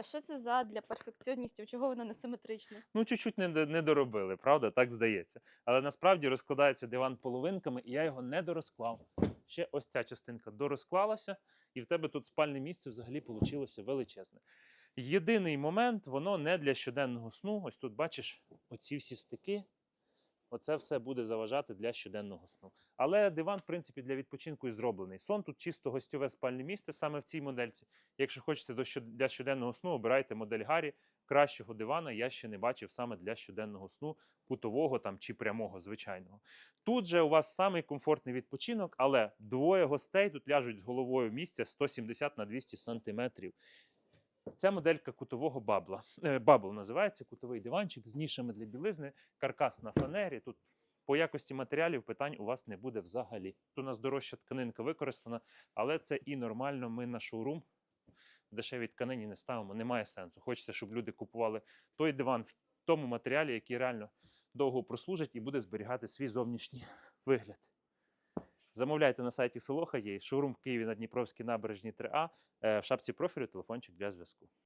А що це за для перфекціоністів? Чого воно не симетричне? Ну, чуть-чуть не, не доробили, правда? Так здається. Але насправді розкладається диван половинками, і я його не дорозклав. Ще ось ця частинка дорозклалася, і в тебе тут спальне місце взагалі вийшло величезне. Єдиний момент, воно не для щоденного сну. Ось тут бачиш оці всі стики. Оце все буде заважати для щоденного сну. Але диван, в принципі, для відпочинку і зроблений. Сон тут чисто гостьове спальне місце саме в цій модельці. Якщо хочете для щоденного сну, обирайте модель Гаррі. Кращого дивана я ще не бачив саме для щоденного сну, кутового там чи прямого, звичайного. Тут же у вас самий комфортний відпочинок, але двоє гостей тут ляжуть з головою місця 170 на 200 сантиметрів. Це моделька кутового бабла. Е, Бабл називається кутовий диванчик з нішами для білизни, каркас на фанері. Тут по якості матеріалів питань у вас не буде взагалі. Тут у нас дорожча тканинка використана, але це і нормально. Ми на шоурум дешеві тканині не ставимо, немає сенсу. Хочеться, щоб люди купували той диван в тому матеріалі, який реально довго прослужить і буде зберігати свій зовнішній вигляд. Замовляйте на сайті Солоха є шоурум в Києві на Дніпровській набережній 3А. Е, В шапці профілю телефончик для зв'язку.